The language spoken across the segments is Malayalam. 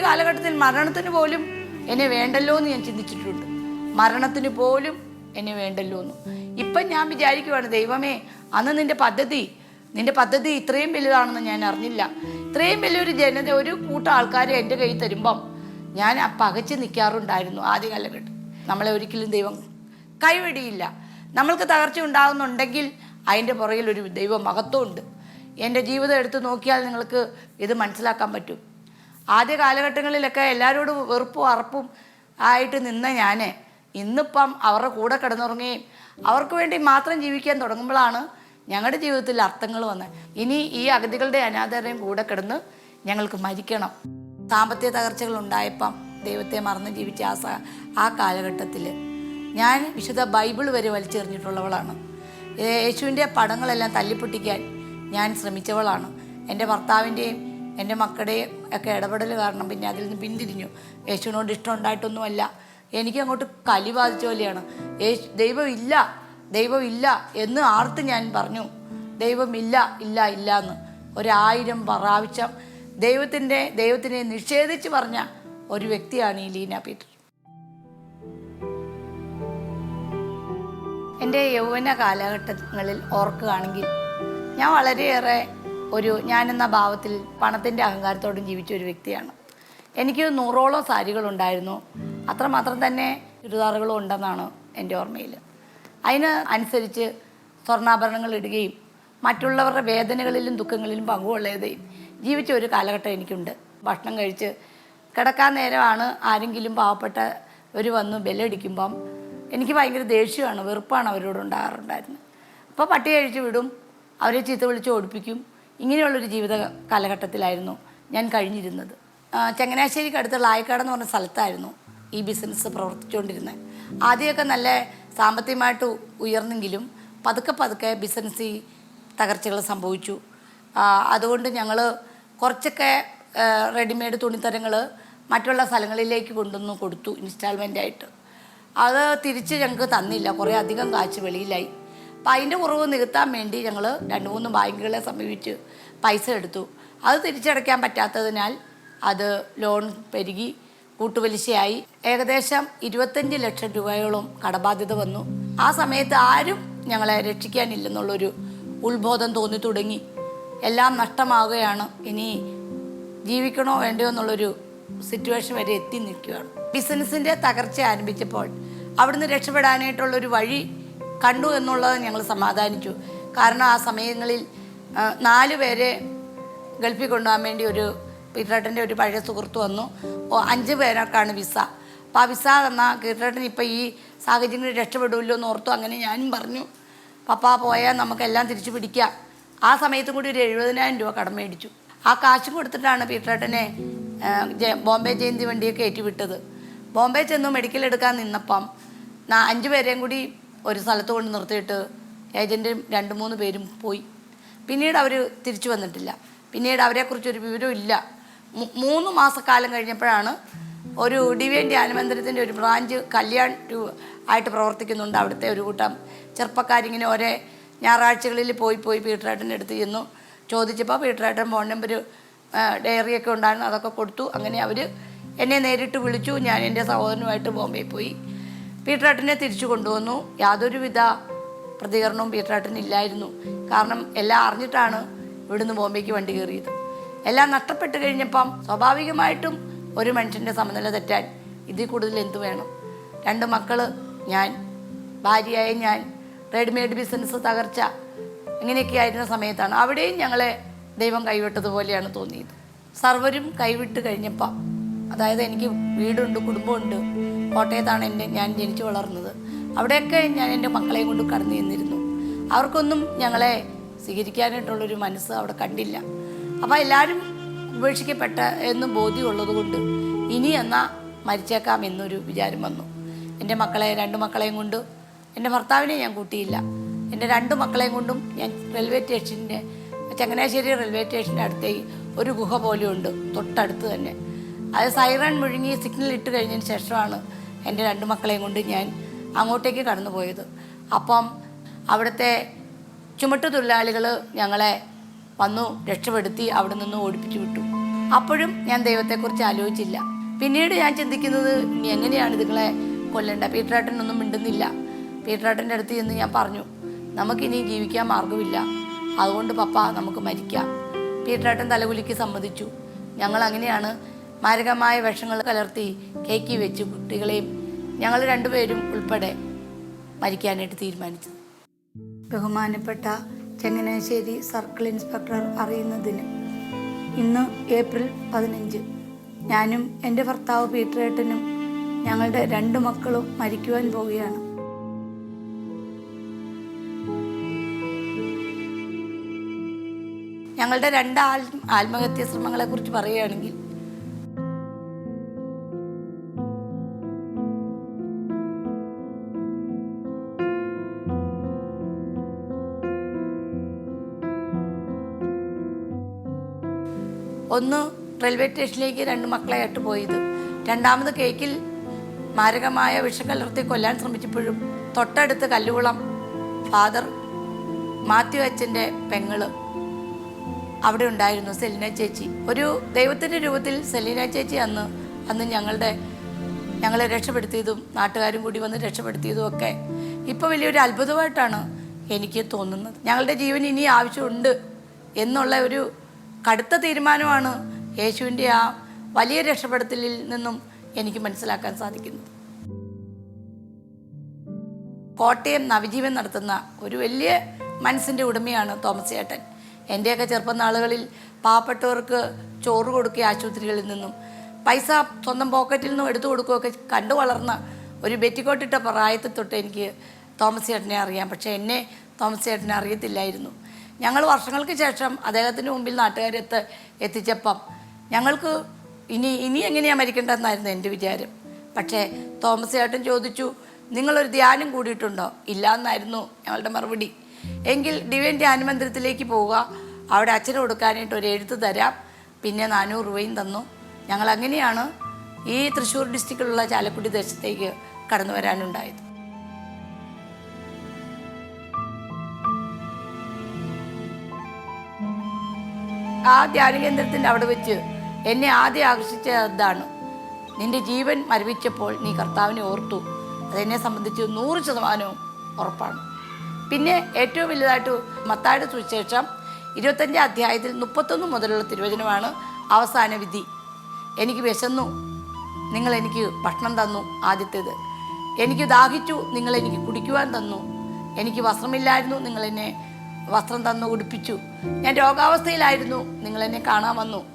ഒരു കാലഘട്ടത്തിൽ മരണത്തിന് പോലും എന്നെ വേണ്ടല്ലോ എന്ന് ഞാൻ ചിന്തിച്ചിട്ടുണ്ട്. മരണത്തിന് പോലും എന്നെ വേണ്ടല്ലോ എന്ന്. ഇപ്പം ഞാൻ വിചാരിക്കുവാണ് ദൈവമേ അന്ന് നിന്റെ പദ്ധതി നിന്റെ പദ്ധതി ഇത്രയും വലുതാണെന്ന് ഞാൻ അറിഞ്ഞില്ല. ഇത്രയും വലിയൊരു ജനത ഒരു കൂട്ടം ആൾക്കാർ എന്റെ കയ്യിൽ തരുമ്പം ഞാൻ പകച്ച് നിൽക്കാറുണ്ടായിരുന്നു ആദ്യ കാലഘട്ടം നമ്മളെ ഒരിക്കലും ദൈവം കൈവെടിയില്ല. നമ്മൾക്ക് തകർച്ച ഉണ്ടാകുന്നുണ്ടെങ്കിൽ അതിന്റെ പുറകിൽ ഒരു ദൈവ മഹത്വമുണ്ട് എന്റെ ജീവിതം എടുത്ത് നോക്കിയാൽ നിങ്ങൾക്ക് ഇത് മനസ്സിലാക്കാൻ പറ്റും. ആദ്യ കാലഘട്ടങ്ങളിലൊക്കെ എല്ലാവരോടും വെറുപ്പും അറപ്പും ആയിട്ട് നിന്ന ഞാൻ ഇന്നിപ്പം അവരുടെ കൂടെ കിടന്നുറങ്ങുകയും അവർക്ക് വേണ്ടി മാത്രം ജീവിക്കാൻ തുടങ്ങുമ്പോഴാണ് ഞങ്ങളുടെ ജീവിതത്തിൽ അർത്ഥങ്ങൾ വന്നത് ഇനി ഈ അഗതികളുടെ അനാഥരുടെയും കൂടെ കിടന്ന് ഞങ്ങൾക്ക് മരിക്കണം. സാമ്പത്തിക തകർച്ചകൾ ഉണ്ടായപ്പം ദൈവത്തെ മറന്ന് ജീവിച്ച ആ ആ കാലഘട്ടത്തിൽ ഞാൻ വിശുദ്ധ ബൈബിൾ വരെ വലിച്ചെറിഞ്ഞിട്ടുള്ളവളാണ്. യേശുവിന്റെ പടങ്ങളെല്ലാം തല്ലിപ്പൊട്ടിക്കാൻ ഞാൻ ശ്രമിച്ചവളാണ്. എന്റെ ഭർത്താവിന്റെയും എന്റെ മക്കളുടെയും ഒക്കെ ഇടപെടൽ കാരണം പിന്നെ അതിൽ നിന്ന് പിന്തിരിഞ്ഞു. യേശുവിനോട് ഇഷ്ടം ഉണ്ടായിട്ടൊന്നുമല്ല എനിക്ക് അങ്ങോട്ട് കലി ബാധിച്ച പോലെയാണ്. യേശു ദൈവമില്ല ദൈവമില്ല എന്ന് ആർത്ത് ഞാൻ പറഞ്ഞു. ദൈവമില്ല ഇല്ല ഇല്ല എന്ന് ഒരായിരം പ്രാവശ്യം ദൈവത്തിന്റെ ദൈവത്തിനെ നിഷേധിച്ച് പറഞ്ഞ ഒരു വ്യക്തിയാണ് ഈ ലീന പീറ്റർ. എന്റെ യൗവന കാലഘട്ടങ്ങളിൽ ഓർക്കുകയാണെങ്കിൽ ഞാൻ വളരെയേറെ ഒരു ഞാനെന്ന ഭാവത്തിൽ പണത്തിന്റെ അഹങ്കാരത്തോടും ജീവിച്ച ഒരു വ്യക്തിയാണ്. എനിക്ക് നൂറോളം സാരികളുണ്ടായിരുന്നു. അത്രമാത്രം തന്നെ ചുരിദാറുകളും ഉണ്ടെന്നാണ് എന്റെ ഓർമ്മയിൽ. അതിന് അനുസരിച്ച് സ്വർണാഭരണങ്ങൾ ഇടുകയും മറ്റുള്ളവരുടെ വേദനകളിലും ദുഃഖങ്ങളിലും പങ്കുകൊള്ളുകയും ജീവിച്ച ഒരു കാലഘട്ടം എനിക്കുണ്ട്. ഭക്ഷണം കഴിച്ച് കിടക്കാൻ നേരമാണ് ആരെങ്കിലും പാവപ്പെട്ട ഒരു വന്ന് ബെല്ലടിക്കുമ്പം എനിക്ക് ഭയങ്കര ദേഷ്യമാണ് വെറുപ്പാണ് അവരോട് ഉണ്ടാകാറുണ്ടായിരുന്നത്. അപ്പോൾ പട്ടി കഴിച്ച് വിടും അവരെ ചീത്ത വിളിച്ച് ഓടിപ്പിക്കും ഇങ്ങനെയുള്ളൊരു ജീവിത കാലഘട്ടത്തിലായിരുന്നു ഞാൻ കഴിഞ്ഞിരുന്നത്. ചങ്ങനാശ്ശേരിക്ക് അടുത്തുള്ള ആയക്കാട് എന്ന് പറഞ്ഞ സ്ഥലത്തായിരുന്നു ഈ ബിസിനസ് പ്രവർത്തിച്ചുകൊണ്ടിരുന്നത്. ആദ്യമൊക്കെ നല്ല സാമ്പത്തികമായിട്ട് ഉയർന്നെങ്കിലും പതുക്കെ പതുക്കെ ബിസിനസ് തകർച്ചകൾ സംഭവിച്ചു. അതുകൊണ്ട് ഞങ്ങൾ കുറച്ചൊക്കെ റെഡിമെയ്ഡ് തുണിത്തരങ്ങൾ മറ്റുള്ള സ്ഥലങ്ങളിലേക്ക് കൊണ്ടുവന്ന് കൊടുത്തു ഇൻസ്റ്റാൾമെന്റ് ആയിട്ട് അത് തിരിച്ച് ഞങ്ങൾക്ക് തന്നില്ല. കുറേ അധികം കാശ് വെളിയിലായി. അപ്പം അതിന്റെ കുറവ് നികത്താൻ വേണ്ടി ഞങ്ങൾ രണ്ട് മൂന്ന് ബാങ്കുകളെ സമീപിച്ച് പൈസ എടുത്തു. അത് തിരിച്ചടയ്ക്കാൻ പറ്റാത്തതിനാൽ അത് ലോൺ പെരുകി കൂട്ടുപലിശയായി ഏകദേശം ഇരുപത്തഞ്ച് ലക്ഷം രൂപയോളം കടബാധ്യത വന്നു. ആ സമയത്ത് ആരും ഞങ്ങളെ രക്ഷിക്കാനില്ലെന്നുള്ളൊരു ഉത്ബോധം തോന്നി തുടങ്ങി. എല്ലാം നഷ്ടമാവുകയാണ്. ഇനി ജീവിക്കണോ വേണ്ടയോ എന്നുള്ളൊരു സിറ്റുവേഷൻ വരെ എത്തി നിൽക്കുകയാണ്. ബിസിനസ്സിന്റെ തകർച്ച ആരംഭിച്ചപ്പോൾ അവിടുന്ന് രക്ഷപ്പെടാനായിട്ടുള്ളൊരു വഴി കണ്ടു എന്നുള്ളത് ഞങ്ങൾ സമാധാനിച്ചു. കാരണം ആ സമയങ്ങളിൽ നാല് പേരെ ഗൾഫിൽ കൊണ്ടുപോകാൻ വേണ്ടി ഒരു പീറ്ററേട്ടന്റെ ഒരു പഴയ സുഹൃത്ത് വന്നു. അഞ്ച് പേർക്കാണ് വിസ. അപ്പോൾ ആ വിസ തന്ന കീർട്ടേട്ടൻ ഇപ്പോൾ ഈ സാഹചര്യങ്ങളിൽ രക്ഷപ്പെടുമല്ലോ എന്ന് ഓർത്തു അങ്ങനെ ഞാനും പറഞ്ഞു. പപ്പ പോയാൽ നമുക്കെല്ലാം തിരിച്ചു പിടിക്കാം. ആ സമയത്തും കൂടി ഒരു എഴുപതിനായിരം രൂപ കടം മേടിച്ചു. ആ കാശും കൊടുത്തിട്ടാണ് പീട്ടേട്ടനെ ബോംബെ ജയന്തി വണ്ടിയൊക്കെ ഏറ്റുവിട്ടത്. ബോംബെ ചെന്ന് മെഡിക്കൽ എടുക്കാൻ നിന്നപ്പം അഞ്ച് പേരെയും കൂടി ഒരു സ്ഥലത്ത് കൊണ്ട് നിർത്തിയിട്ട് ഏജന്റും രണ്ട് മൂന്ന് പേരും പോയി. പിന്നീട് അവർ തിരിച്ചു വന്നിട്ടില്ല. പിന്നീട് അവരെക്കുറിച്ചൊരു മൂ- മൂന്ന് മാസക്കാലം കഴിഞ്ഞപ്പോഴാണ് ഒരു ഡിവൈൻ ധ്യാനമന്ദിരത്തിന്റെ ഒരു ബ്രാഞ്ച് കല്യാൺ ആയിട്ട് പ്രവർത്തിക്കുന്നുണ്ട് അവിടുത്തെ ഒരു കൂട്ടം ചെറുപ്പക്കാരിങ്ങനെ ഒരേ ഞായറാഴ്ചകളിൽ പോയി പോയി പീട്ടറേട്ടന്റെ അടുത്ത് ചെന്നു. ചോദിച്ചപ്പോൾ പീട്ടറേട്ടൻ ഫോൺ നമ്പർ ഡയറിയൊക്കെ ഉണ്ടായിരുന്നു അതൊക്കെ കൊടുത്തു. അങ്ങനെ അവർ എന്നെ നേരിട്ട് വിളിച്ചു. ഞാൻ എന്റെ സഹോദരനുമായിട്ട് ബോംബെ പോയി. പീട്ടറേട്ടനെ തിരിച്ചു കൊണ്ടുവന്നു. യാതൊരുവിധ പ്രതികരണവും പീട്ടറേട്ടന് ഇല്ലായിരുന്നു. കാരണം എല്ലാം അറിഞ്ഞിട്ടാണ് ഇവിടുന്ന് ബോംബെക്ക് വണ്ടി കയറിയത്. എല്ലാം നഷ്ടപ്പെട്ട് കഴിഞ്ഞപ്പം സ്വാഭാവികമായിട്ടും ഒരു മനുഷ്യന്റെ സമനില തെറ്റാൻ ഇതിൽ കൂടുതൽ എന്ത് വേണം? രണ്ട് മക്കൾ ഞാൻ ഭാര്യയായ ഞാൻ റെഡിമെയ്ഡ് ബിസിനസ് തകർച്ച ഇങ്ങനെയൊക്കെ ആയിരുന്ന സമയത്താണ് അവിടെയും ഞങ്ങളെ ദൈവം കൈവിട്ടതുപോലെയാണ് തോന്നിയത്. സർവരും കൈവിട്ട് കഴിഞ്ഞപ്പം അതായത് എനിക്ക് വീടുണ്ട് കുടുംബമുണ്ട് കോട്ടയത്താണ് എന്റെ ഞാൻ ജനിച്ചു വളർന്നത്. അവിടെയൊക്കെ ഞാൻ എന്റെ മക്കളെയും കൊണ്ട് കടന്നു ചെന്നിരുന്നു. അവർക്കൊന്നും ഞങ്ങളെ സ്വീകരിക്കാനായിട്ടുള്ളൊരു മനസ്സ് അവിടെ കണ്ടില്ല. അപ്പോൾ എല്ലാവരും ഉപേക്ഷിക്കപ്പെട്ട എന്ന് ബോധ്യമുള്ളത് കൊണ്ട് ഇനി എന്നാ മരിച്ചേക്കാം എന്നൊരു വിചാരം വന്നു. എന്റെ മക്കളെ രണ്ട് മക്കളെയും കൊണ്ട് എന്റെ ഭർത്താവിനെ ഞാൻ കൂട്ടിയില്ല. എന്റെ രണ്ട് മക്കളെയും കൊണ്ടും ഞാൻ റെയിൽവേ സ്റ്റേഷന്റെ ചങ്ങനാശ്ശേരി റെയിൽവേ സ്റ്റേഷന്റെ അടുത്തേ ഒരു ഗുഹ പോലെയുണ്ട് തൊട്ടടുത്ത് തന്നെ. അത് സൈറൺ മുഴുങ്ങി സിഗ്നൽ ഇട്ട് കഴിഞ്ഞതിന് ശേഷമാണ് എന്റെ രണ്ട് മക്കളെയും കൊണ്ട് ഞാൻ അങ്ങോട്ടേക്ക് കടന്നു പോയത് അപ്പം അവിടുത്തെ ചുമട്ടുതൊഴിലാളികൾ ഞങ്ങളെ വന്നു രക്ഷപ്പെടുത്തി അവിടെ നിന്ന് ഓടിപ്പിച്ചു വിട്ടു. അപ്പോഴും ഞാൻ ദൈവത്തെക്കുറിച്ച് ആലോചിച്ചില്ല. പിന്നീട് ഞാൻ ചിന്തിക്കുന്നത് ഇനി എങ്ങനെയാണ് ഇതുങ്ങളെ കൊല്ലണ്ട പീട്ടറാട്ടനൊന്നും മിണ്ടുന്നില്ല. പീട്ടറാട്ടന്റെ അടുത്ത് ചെന്ന് ഞാൻ പറഞ്ഞു നമുക്കിനി ജീവിക്കാൻ മാർഗമില്ല അതുകൊണ്ട് പപ്പ നമുക്ക് മരിക്കാം. പീട്ടറാട്ടൻ തലകുലിക്ക് സമ്മതിച്ചു. ഞങ്ങൾ അങ്ങനെയാണ് മാരകമായ വിഷങ്ങൾ കലർത്തി കേക്കി വെച്ച് കുട്ടികളെയും ഞങ്ങൾ രണ്ടുപേരും ഉൾപ്പെടെ മരിക്കാനായിട്ട് തീരുമാനിച്ചു ബഹുമാനപ്പെട്ട ചങ്ങനാശ്ശേരി സർക്കിൾ ഇൻസ്പെക്ടർ അറിയുന്നതിന് ഇന്ന് ഏപ്രിൽ പതിനഞ്ച്. ഞാനും എന്റെ ഭർത്താവ് പീറ്ററേട്ടനും ഞങ്ങളുടെ രണ്ട് മക്കളും മരിക്കുവാൻ പോവുകയാണ്. ഞങ്ങളുടെ രണ്ട് ആത്മഹത്യ ശ്രമങ്ങളെ കുറിച്ച് പറയുകയാണെങ്കിൽ ഒന്ന് റെയിൽവേ സ്റ്റേഷനിലേക്ക് രണ്ട് മക്കളെയായിട്ട് പോയത്. രണ്ടാമത് കേക്കിൽ മാരകമായ വിഷക്കലർത്തി കൊല്ലാൻ ശ്രമിച്ചപ്പോഴും തൊട്ടടുത്ത് കല്ലുകുളം ഫാദർ മാത്യു അച്ഛന്റെ പെങ്ങൾ അവിടെ ഉണ്ടായിരുന്നു സെലീന ചേച്ചി. ഒരു ദൈവത്തിന്റെ രൂപത്തിൽ സെലീന ചേച്ചി അന്ന് അന്ന് ഞങ്ങളുടെ ഞങ്ങളെ രക്ഷപ്പെടുത്തിയതും നാട്ടുകാരും കൂടി വന്ന് രക്ഷപ്പെടുത്തിയതും ഒക്കെ ഇപ്പോൾ വലിയൊരു അത്ഭുതമായിട്ടാണ് എനിക്ക് തോന്നുന്നത്. ഞങ്ങളുടെ ജീവൻ ഇനി ആവശ്യമുണ്ട് എന്നുള്ള ഒരു കടുത്ത തീരുമാനമാണ് യേശുവിന്റെ ആ വലിയ രക്ഷപ്പെടുത്തലിൽ നിന്നും എനിക്ക് മനസ്സിലാക്കാൻ സാധിക്കുന്നത്. കോട്ടയം നവജീവൻ നടത്തുന്ന ഒരു വലിയ മനസ്സിന്റെ ഉടമയാണ് തോമസ് ചേട്ടൻ. എന്റെയൊക്കെ ചെറുപ്പം നാളുകളിൽ പാവപ്പെട്ടവർക്ക് ചോറ് കൊടുക്കുക ആശുപത്രികളിൽ നിന്നും പൈസ സ്വന്തം പോക്കറ്റിൽ നിന്നും എടുത്തു കൊടുക്കുകയൊക്കെ കണ്ടു വളർന്ന ഒരു ബെറ്റിക്കോട്ടിട്ട പ്രായത്തിൽ തൊട്ട് എനിക്ക് തോമസ് ചേട്ടനെ അറിയാം. പക്ഷേ എന്നെ തോമസ് ചേട്ടനെ അറിയത്തില്ലായിരുന്നു. ഞങ്ങൾ വർഷങ്ങൾക്ക് ശേഷം അദ്ദേഹത്തിന്റെ മുമ്പിൽ നാട്ടുകാരെത്ത് എത്തിച്ചപ്പം ഞങ്ങൾക്ക് ഇനി ഇനി എങ്ങനെയാണ് മരിക്കേണ്ടതെന്നായിരുന്നു എന്റെ വിചാരം. പക്ഷേ തോമസ് ചേട്ടൻ ചോദിച്ചു നിങ്ങളൊരു ധ്യാനം കൂടിയിട്ടുണ്ടോ? ഇല്ല എന്നായിരുന്നു ഞങ്ങളുടെ മറുപടി. എങ്കിൽ ഡിവൈൻ ധ്യാന മന്ദിരത്തിലേക്ക് പോവുക. അവിടെ അച്ഛന് കൊടുക്കാനായിട്ട് ഒരു എഴുത്ത് തരാം. പിന്നെ നാനൂറ് രൂപയും തന്നു. ഞങ്ങൾ അങ്ങനെയാണ് ഈ തൃശ്ശൂർ ഡിസ്ട്രിക്റ്റിലുള്ള ചാലക്കുടി ദേശത്തേക്ക് കടന്നു വരാനുണ്ടായത്. ആ ധ്യാന കേന്ദ്രത്തിന്റെ അവിടെ വെച്ച് എന്നെ ആദ്യം ആകർഷിച്ച അതാണ് നിന്റെ ജീവൻ മരവിച്ചപ്പോൾ നീ കർത്താവിനെ ഓർത്തു. അതെന്നെ സംബന്ധിച്ച് നൂറ് ശതമാനവും ഉറപ്പാണ്. പിന്നെ ഏറ്റവും വലുതായിട്ട് മത്തായുടെ സുവിശേഷം ഇരുപത്തഞ്ച് അധ്യായത്തിൽ മുപ്പത്തൊന്ന് മുതലുള്ള തിരുവചനമാണ് അവസാന വിധി. എനിക്ക് വിശന്നു. നിങ്ങൾ എനിക്ക് ഭക്ഷണം തന്നു ആദ്യത്തേത്. എനിക്ക് ദാഹിച്ചു. നിങ്ങൾ എനിക്ക് കുടിക്കുവാൻ തന്നു. എനിക്ക് വസ്ത്രമില്ലായിരുന്നു. നിങ്ങൾ എന്നെ വസ്ത്രം തന്നു ഉടുപ്പിച്ചു ഞാൻ രോഗാവസ്ഥയിലായിരുന്നു. നിങ്ങൾ എന്നെ കാണാൻ വന്നു.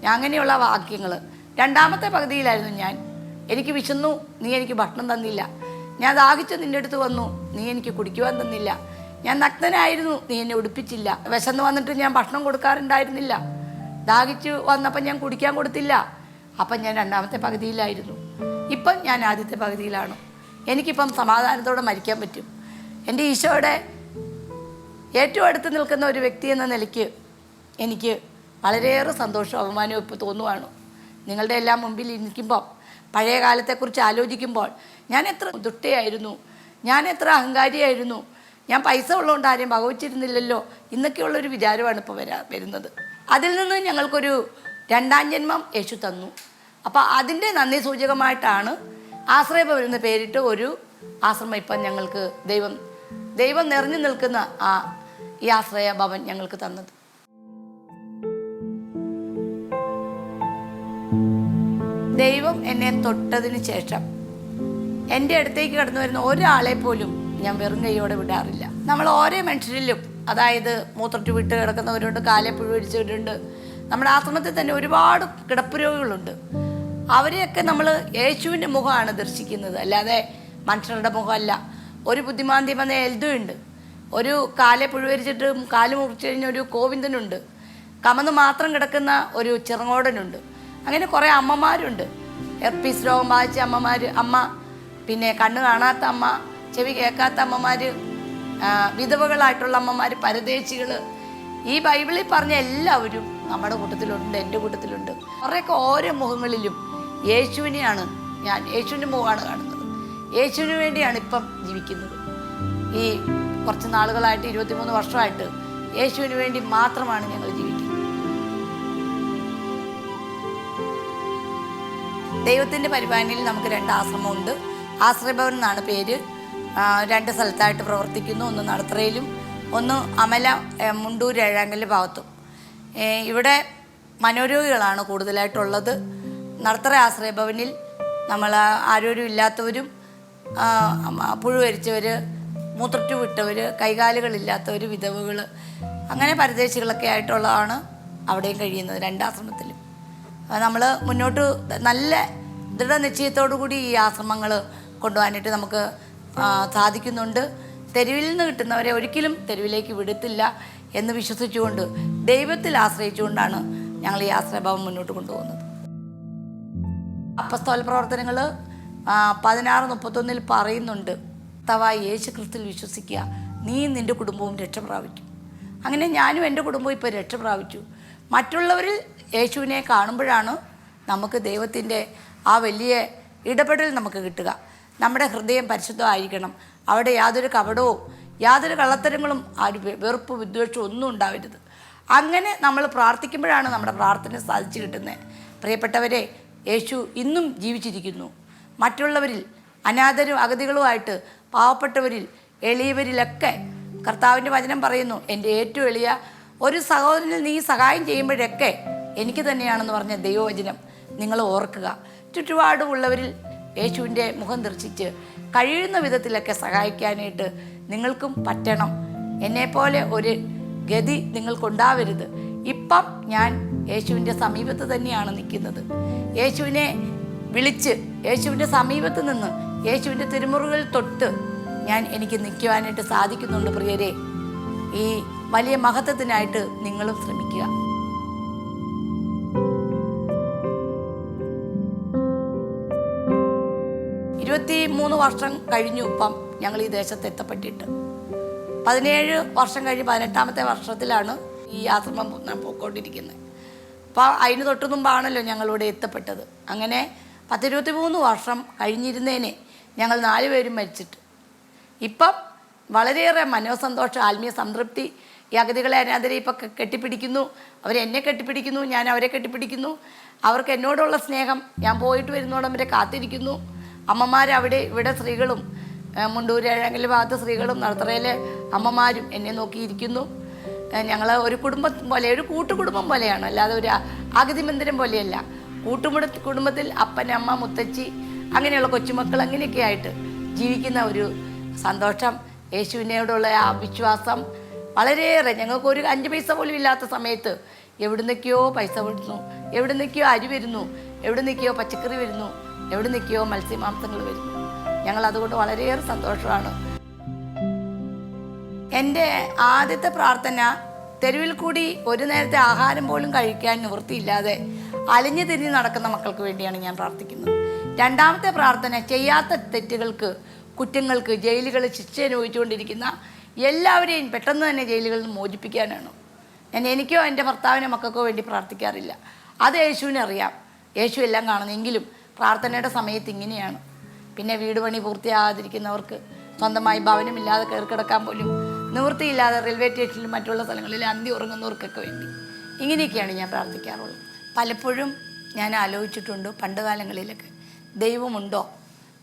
ഞാൻ അങ്ങനെയുള്ള വാക്യങ്ങൾ രണ്ടാമത്തെ പകുതിയിലായിരുന്നു ഞാൻ. എനിക്ക് വിശന്നു. നീ എനിക്ക് ഭക്ഷണം തന്നില്ല. ഞാൻ ദാഹിച്ചു നിന്റെ അടുത്ത് വന്നു. നീ എനിക്ക് കുടിക്കുവാൻ തന്നില്ല. ഞാൻ നഗ്നനായിരുന്നു. നീ എന്നെ ഉടുപ്പിച്ചില്ല. വിശന്ന് വന്നിട്ട് ഞാൻ ഭക്ഷണം കൊടുക്കാറുണ്ടായിരുന്നില്ല. ദാഹിച്ചു വന്നപ്പം ഞാൻ കുടിക്കാൻ കൊടുത്തില്ല. അപ്പം ഞാൻ രണ്ടാമത്തെ പകുതിയിലായിരുന്നു. ഇപ്പം ഞാൻ ആദ്യത്തെ പകുതിയിലാണ്. എനിക്കിപ്പം സമാധാനത്തോടെ മരിക്കാൻ പറ്റും. എന്റെ ഈശോയുടെ ഏറ്റവും അടുത്ത് നിൽക്കുന്ന ഒരു വ്യക്തി എന്ന നിലയ്ക്ക് എനിക്ക് വളരെയേറെ സന്തോഷവും അഭിമാനവും ഇപ്പോൾ തോന്നുവാണ്. നിങ്ങളുടെ എല്ലാം മുമ്പിൽ ഇരിക്കുമ്പോൾ പഴയ കാലത്തെക്കുറിച്ച് ആലോചിക്കുമ്പോൾ ഞാൻ എത്ര ദുഷ്ടയായിരുന്നു ഞാൻ എത്ര അഹങ്കാരിയായിരുന്നു ഞാൻ പൈസ ഉള്ളതുകൊണ്ട് ആരെയും ഭഗവച്ചിരുന്നില്ലല്ലോ എന്നൊക്കെയുള്ളൊരു വിചാരമാണ് ഇപ്പോൾ വരാ വരുന്നത്. അതിൽ നിന്ന് ഞങ്ങൾക്കൊരു രണ്ടാം ജന്മം യേശു തന്നു. അപ്പോൾ അതിന്റെ നന്ദി സൂചകമായിട്ടാണ് ആശ്രയഭവൻ പേരിട്ട് ഒരു ആശ്രമം ഇപ്പം ഞങ്ങൾക്ക് ദൈവം ദൈവം നിറഞ്ഞു നിൽക്കുന്ന ആ ഈ ആശ്രയ ഭവൻ ഞങ്ങൾക്ക് തന്നത്. ദൈവം എന്നെ തൊട്ടതിന് ശേഷം എന്റെ അടുത്തേക്ക് കടന്നു വരുന്ന ഒരാളെ പോലും ഞാൻ വെറും കൈയോടെ വിടാറില്ല. നമ്മൾ ഓരോ മനുഷ്യരിലും അതായത് മൂത്രട്ട് വിട്ട് കിടക്കുന്നവരുണ്ട് കാലെ പുഴുവരിച്ചവരുണ്ട് നമ്മുടെ ആശ്രമത്തിൽ തന്നെ ഒരുപാട് കിടപ്പ് രോഗികളുണ്ട്. അവരെയൊക്കെ നമ്മൾ യേശുവിന്റെ മുഖമാണ് ദർശിക്കുന്നത്. അല്ലാതെ മനുഷ്യരുടെ മുഖമല്ല. ഒരു ബുദ്ധിമാന്തി വന്ന എൽദുണ്ട്. ഒരു കാലെ പുഴുവരിച്ചിട്ട് കാൽ മുറിച്ചു കഴിഞ്ഞ ഒരു കോവിന്ദനുണ്ട് കമന്ന് മാത്രം കിടക്കുന്ന ഒരു ചിറങ്ങോടനുണ്ട്. അങ്ങനെ കുറേ അമ്മമാരുണ്ട്. എർപ്പീസ് രോഗം ബാധിച്ച അമ്മമാർ അമ്മ പിന്നെ കണ്ണ് കാണാത്ത അമ്മ ചെവി കേൾക്കാത്ത അമ്മമാർ വിധവകളായിട്ടുള്ള അമ്മമാർ പരദേശികൾ ഈ ബൈബിളിൽ പറഞ്ഞ എല്ലാവരും നമ്മുടെ കൂട്ടത്തിലുണ്ട് എന്റെ കൂട്ടത്തിലുണ്ട്. കുറേയൊക്കെ ഓരോ മുഖങ്ങളിലും യേശുവിനെയാണ് ഞാൻ യേശുവിന്റെ മുഖമാണ് കാണുന്നത്. യേശുവിന് വേണ്ടിയാണ് ഇപ്പം ജീവിക്കുന്നത്. ഈ കുറച്ച് നാളുകളായിട്ട് ഇരുപത്തിമൂന്ന് വർഷമായിട്ട് യേശുവിന് വേണ്ടി മാത്രമാണ് ഞങ്ങൾ ജീവിക്കുന്നത്. ദൈവത്തിന്റെ പരിപാലനയിൽ നമുക്ക് രണ്ട് ആശ്രമമുണ്ട്. ആശ്രയഭവൻ എന്നാണ് പേര്. രണ്ട് സ്ഥലത്തായിട്ട് പ്രവർത്തിക്കുന്നു. ഒന്ന് നടത്തറയിലും ഒന്ന് അമല മുണ്ടൂർ ഏഴാങ്കലിന്റെ ഭാഗത്തും. ഇവിടെ മനോരോഗികളാണ് കൂടുതലായിട്ടുള്ളത്. നടത്തറ ആശ്രയഭവനിൽ നമ്മൾ ആരോഗ്യം ഇല്ലാത്തവരും ആ, അമ- പുഴുവരിച്ചവർ മൂത്രറ്റു വിട്ടവർ കൈകാലുകളില്ലാത്തവർ വിധവുകൾ അങ്ങനെ പരദേശികളൊക്കെ ആയിട്ടുള്ളതാണ് അവിടെയും കഴിയുന്നത് രണ്ടാശ്രമത്തിലും നമ്മൾ മുന്നോട്ട് നല്ല ദൃഢനിശ്ചയത്തോടു കൂടി ഈ ആശ്രമങ്ങൾ കൊണ്ടുപോകാനായിട്ട് നമുക്ക് സാധിക്കുന്നുണ്ട്. തെരുവിൽ നിന്ന് കിട്ടുന്നവരെ ഒരിക്കലും തെരുവിലേക്ക് വിടത്തില്ല എന്ന് വിശ്വസിച്ചുകൊണ്ട് ദൈവത്തിൽ ആശ്രയിച്ചുകൊണ്ടാണ് ഞങ്ങൾ ഈ ആശ്രയഭാവം മുന്നോട്ട് കൊണ്ടുപോകുന്നത്. അപ്പസ്തോല പ്രവർത്തനങ്ങൾ പതിനാറ് മുപ്പത്തൊന്നിൽ പറയുന്നുണ്ട് തവായി യേശു ക്രിസ്തുവിൽ വിശ്വസിക്കുക. നീ നിന്റെ കുടുംബവും രക്ഷ പ്രാപിക്കും അങ്ങനെ ഞാനും എന്റെ കുടുംബവും ഇപ്പോൾ രക്ഷപ്രാപിച്ചു. മറ്റുള്ളവരിൽ യേശുവിനെ കാണുമ്പോഴാണ് നമുക്ക് ദൈവത്തിന്റെ ആ വലിയ ഇടപെടൽ നമുക്ക് കിട്ടുക. നമ്മുടെ ഹൃദയം പരിശുദ്ധമായിരിക്കണം. അവിടെ യാതൊരു കപടവും യാതൊരു കള്ളത്തരങ്ങളും ആ ഒരു വെറുപ്പ് വിദ്വേഷവും ഒന്നും ഉണ്ടാവരുത്. അങ്ങനെ നമ്മൾ പ്രാർത്ഥിക്കുമ്പോഴാണ് നമ്മുടെ പ്രാർത്ഥന സാധിച്ചു കിട്ടുന്നത്. പ്രിയപ്പെട്ടവരെ യേശു ഇന്നും ജീവിച്ചിരിക്കുന്നു. മറ്റുള്ളവരിൽ അനാഥരും അഗതികളുമായിട്ട് പാവപ്പെട്ടവരിൽ എളിയവരിലൊക്കെ കർത്താവിന്റെ വചനം പറയുന്നു എന്റെ ഏറ്റവും എളിയ ഒരു സഹോദരനിൽ നീ സഹായം ചെയ്യുമ്പോഴൊക്കെ എനിക്ക് തന്നെയാണെന്ന് പറഞ്ഞ ദൈവവചനം നിങ്ങൾ ഓർക്കുക. ചുറ്റുപാടുമുള്ളവരിൽ യേശുവിന്റെ മുഖം ദർശിച്ച് കഴിയുന്ന വിധത്തിലൊക്കെ സഹായിക്കാനായിട്ട് നിങ്ങൾക്കും പറ്റണം. എന്നെപ്പോലെ ഒരു ഗതി നിങ്ങൾക്കുണ്ടാവരുത്. ഇപ്പം ഞാൻ യേശുവിന്റെ സമീപത്ത് തന്നെയാണ് നിൽക്കുന്നത്. യേശുവിനെ വിളിച്ച് യേശുവിന്റെ സമീപത്ത് നിന്ന് യേശുവിന്റെ തിരുമുറുകളിൽ തൊട്ട് ഞാൻ എനിക്ക് നിൽക്കുവാനായിട്ട് സാധിക്കുന്നുണ്ട് പ്രിയരെ. ഈ വലിയ മഹത്വത്തിനായിട്ട് നിങ്ങളും ശ്രമിക്കുക. ഇരുപത്തി മൂന്ന് വർഷം കഴിഞ്ഞു ഇപ്പം ഞങ്ങൾ ഈ ദേശത്ത് എത്തപ്പെട്ടിട്ട്. പതിനേഴ് വർഷം കഴിഞ്ഞ് പതിനെട്ടാമത്തെ വർഷത്തിലാണ് ഈ ആശ്രമം പോയിക്കൊണ്ടിരിക്കുന്നത്. അപ്പോൾ അതിന് തൊട്ടു മുമ്പാണല്ലോ ഞങ്ങളിവിടെ എത്തപ്പെട്ടത്. അങ്ങനെ പത്തിരുപത്തി മൂന്ന് വർഷം കഴിഞ്ഞിരുന്നേനെ ഞങ്ങൾ നാലുപേരും മരിച്ചിട്ട്. ഇപ്പം വളരെയേറെ മനോസന്തോഷം ആത്മീയ സംതൃപ്തി ഈ അഗതികളെ അനാഥരെ ഇപ്പം കെട്ടിപ്പിടിക്കുന്നു അവരെന്നെ കെട്ടിപ്പിടിക്കുന്നു ഞാൻ അവരെ കെട്ടിപ്പിടിക്കുന്നു. അവർക്ക് എന്നോടുള്ള സ്നേഹം ഞാൻ പോയിട്ട് വരുന്നോടം വരെ കാത്തിരിക്കുന്നു. അമ്മമാരവിടെ ഇവിടെ സ്ത്രീകളും മുണ്ടൂര് ഏഴെങ്കിൽ ഭാഗത്ത് സ്ത്രീകളും നടത്തറയിലെ അമ്മമാരും എന്നെ നോക്കിയിരിക്കുന്നു. ഞങ്ങൾ ഒരു കുടുംബം പോലെ ഒരു കൂട്ടുകുടുംബം പോലെയാണ്. അല്ലാതെ ഒരു അഗതി മന്ദിരം പോലെയല്ല. കൂട്ടുമുട കുടുംബത്തിൽ അപ്പൻ അമ്മ മുത്തച്ചി അങ്ങനെയുള്ള കൊച്ചുമക്കൾ അങ്ങനെയൊക്കെ ആയിട്ട് ജീവിക്കുന്ന ഒരു സന്തോഷം. യേശുവിനോടുള്ള ആ വിശ്വാസം വളരെയേറെ. ഞങ്ങൾക്ക് ഒരു അഞ്ച് പൈസ പോലും ഇല്ലാത്ത സമയത്ത് എവിടുന്നൊക്കെയോ പൈസ വരുന്നു എവിടുന്നൊക്കെയോ അരി വരുന്നു. എവിടുന്നൊക്കെയോ പച്ചക്കറി വരുന്നു. എവിടുന്നൊക്കെയോ മത്സ്യമാംസങ്ങൾ വരുന്നു. ഞങ്ങൾ അതുകൊണ്ട് വളരെയേറെ സന്തോഷമാണ്. എന്റെ ആദ്യത്തെ പ്രാർത്ഥന തെരുവിൽ കൂടി ഒരു നേരത്തെ ആഹാരം പോലും കഴിക്കാൻ നിവൃത്തിയില്ലാതെ അലിഞ്ഞു തിരിഞ്ഞ് നടക്കുന്ന മക്കൾക്ക് വേണ്ടിയാണ് ഞാൻ പ്രാർത്ഥിക്കുന്നത്. രണ്ടാമത്തെ പ്രാർത്ഥന ചെയ്യാത്ത തെറ്റുകൾക്ക് കുറ്റങ്ങൾക്ക് ജയിലുകളിൽ ശിക്ഷ അനുഭവിച്ചുകൊണ്ടിരിക്കുന്ന എല്ലാവരെയും പെട്ടെന്ന് തന്നെ ജയിലുകളിൽ നിന്ന് മോചിപ്പിക്കാനാണ്. ഞാൻ എനിക്കോ എന്റെ ഭർത്താവിനോ മക്കൾക്കോ വേണ്ടി പ്രാർത്ഥിക്കാറില്ല. അത് യേശുവിനറിയാം യേശു എല്ലാം കാണുന്നെങ്കിലും പ്രാർത്ഥനയുടെ സമയത്ത് ഇങ്ങനെയാണ്. പിന്നെ വീട് പണി പൂർത്തിയാകാതിരിക്കുന്നവർക്ക് സ്വന്തമായി ഭവനമില്ലാതെ കയറി കിടക്കാൻ പോലും നിവൃത്തിയില്ലാതെ റെയിൽവേ സ്റ്റേഷനിലും മറ്റുള്ള സ്ഥലങ്ങളിൽ അന്തി ഉറങ്ങുന്നവർക്കൊക്കെ വേണ്ടി. ഇങ്ങനെയൊക്കെയാണ് ഞാൻ പ്രാർത്ഥിക്കാറുള്ളത്. പലപ്പോഴും ഞാൻ ആലോചിച്ചിട്ടുണ്ട് പണ്ട് കാലങ്ങളിലൊക്കെ ദൈവമുണ്ടോ?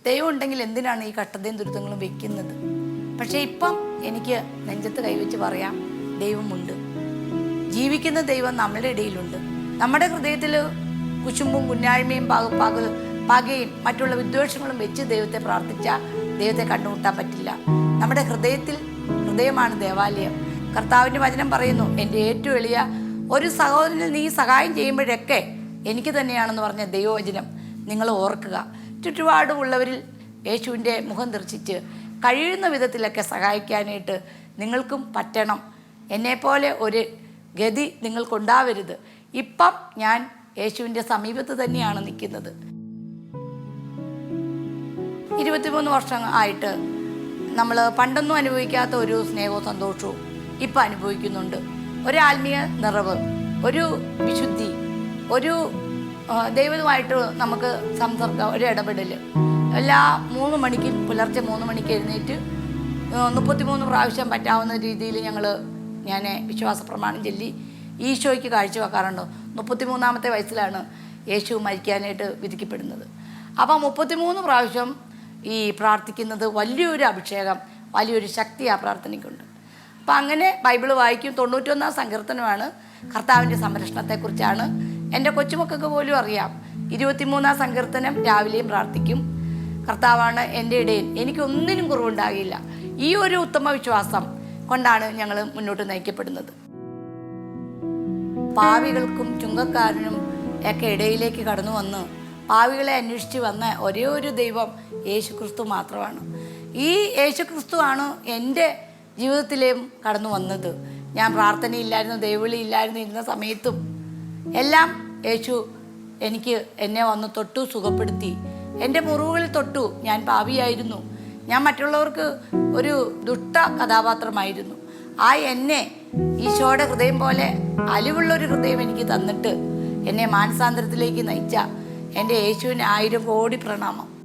ദൈവം ഉണ്ടെങ്കിൽ എന്തിനാണ് ഈ കഷ്ടതയും ദുരിതങ്ങളും വെക്കുന്നത്? പക്ഷേ ഇപ്പം എനിക്ക് നെഞ്ചത്ത് കൈവച്ച് പറയാം ദൈവമുണ്ട്. ജീവിക്കുന്ന ദൈവം നമ്മുടെ ഇടയിലുണ്ട്. നമ്മുടെ ഹൃദയത്തിൽ കുശുമ്പും കുഞ്ഞായ്മയും പാക പാക പകയും മറ്റുള്ള വിദ്വേഷങ്ങളും വെച്ച് ദൈവത്തെ പ്രാർത്ഥിച്ച ദൈവത്തെ കണ്ടുമുട്ടാൻ പറ്റില്ല. നമ്മുടെ ഹൃദയത്തിൽ ഹൃദയമാണ് ദേവാലയം. കർത്താവിന്റെ വചനം പറയുന്നു എന്റെ ഏറ്റവും എളിയ ഒരു സഹോദരന് നീ സഹായം ചെയ്യുമ്പോഴൊക്കെ എനിക്ക് തന്നെയാണെന്ന് പറഞ്ഞ ദൈവവചനം നിങ്ങൾ ഓർക്കുക. ചുറ്റുപാടുമുള്ളവരിൽ യേശുവിന്റെ മുഖം ദർശിച്ച് കഴിയുന്ന വിധത്തിലൊക്കെ സഹായിക്കാനായിട്ട് നിങ്ങൾക്കും പറ്റണം. എന്നെപ്പോലെ ഒരു ഗതി നിങ്ങൾക്കുണ്ടാവരുത്. ഇപ്പം ഞാൻ യേശുവിന്റെ സമീപത്ത് തന്നെയാണ് നിൽക്കുന്നത്. ഇരുപത്തിമൂന്ന് വർഷം ആയിട്ട് നമ്മൾ പണ്ടൊന്നും അനുഭവിക്കാത്ത ഒരു സ്നേഹവും സന്തോഷവും ഇപ്പം അനുഭവിക്കുന്നുണ്ട്. ഒരു ആത്മീയ നിറവ് ഒരു വിശുദ്ധി ഒരു ദൈവവുമായിട്ട് നമുക്ക് സംസർഗം ഒരു ഇടപെടൽ എല്ലാ മൂന്ന് മണിക്കും പുലർച്ചെ മൂന്ന് മണിക്ക് എഴുന്നേറ്റ് മുപ്പത്തിമൂന്ന് പ്രാവശ്യം പറ്റാവുന്ന രീതിയിൽ ഞങ്ങൾ ഞാൻ വിശ്വാസ പ്രമാണം ചൊല്ലി ഈശോയ്ക്ക് കാഴ്ചവെക്കാറുണ്ട്. മുപ്പത്തിമൂന്നാമത്തെ വയസ്സിലാണ് യേശു മരിക്കാനായിട്ട് വിധിക്കപ്പെടുന്നത്. അപ്പം മുപ്പത്തിമൂന്ന് പ്രാവശ്യം ഈ പ്രാർത്ഥിക്കുന്നത് വലിയൊരു അഭിഷേകം വലിയൊരു ശക്തി ആ പ്രാർത്ഥനയ്ക്കുണ്ട്. അപ്പം അങ്ങനെ ബൈബിൾ വായിക്കും. തൊണ്ണൂറ്റൊന്നാം സങ്കീർത്തനമാണ്. കർത്താവിന്റെ സംരക്ഷണത്തെക്കുറിച്ചാണ്. എന്റെ കൊച്ചുമക്കൾക്ക് പോലും അറിയാം. ഇരുപത്തിമൂന്നാം സങ്കീർത്തനം രാവിലെയും പ്രാർത്ഥിക്കും. കർത്താവാണ് എന്റെ ഇടയിൽ എനിക്കൊന്നിനും കുറവുണ്ടാകില്ല. ഈ ഒരു ഉത്തമ വിശ്വാസം കൊണ്ടാണ് ഞങ്ങൾ മുന്നോട്ട് നയിക്കപ്പെടുന്നത്. പാവികൾക്കും ചുങ്കക്കാരനും ഒക്കെ ഇടയിലേക്ക് കടന്നു വന്ന് പാവികളെ അന്വേഷിച്ച് വന്ന ഒരേ ഒരു ദൈവം യേശു ക്രിസ്തു മാത്രമാണ്. ഈ യേശു ക്രിസ്തു ആണ് എന്റെ ജീവിതത്തിലേയും കടന്നു വന്നത്. ഞാൻ പ്രാർത്ഥനയില്ലായിരുന്നു ദൈവവിളി ഇല്ലായിരുന്നു ഇരുന്ന സമയത്തും എല്ലാം യേശു എനിക്ക് എന്നെ വന്ന് തൊട്ടു സുഖപ്പെടുത്തി. എന്റെ മുറിവുകളിൽ തൊട്ടു ഞാൻ പാവിയായിരുന്നു ഞാൻ മറ്റുള്ളവർക്ക് ഒരു ദുഷ്ട കഥാപാത്രമായിരുന്നു. ആ എന്നെ ഈശോയുടെ ഹൃദയം പോലെ അലിവുള്ളൊരു ഹൃദയം എനിക്ക് തന്നിട്ട് എന്നെ മാനസാന്തരത്തിലേക്ക് നയിച്ച എന്റെ യേശുവിന് ആയിരം കോടി പ്രണാമം.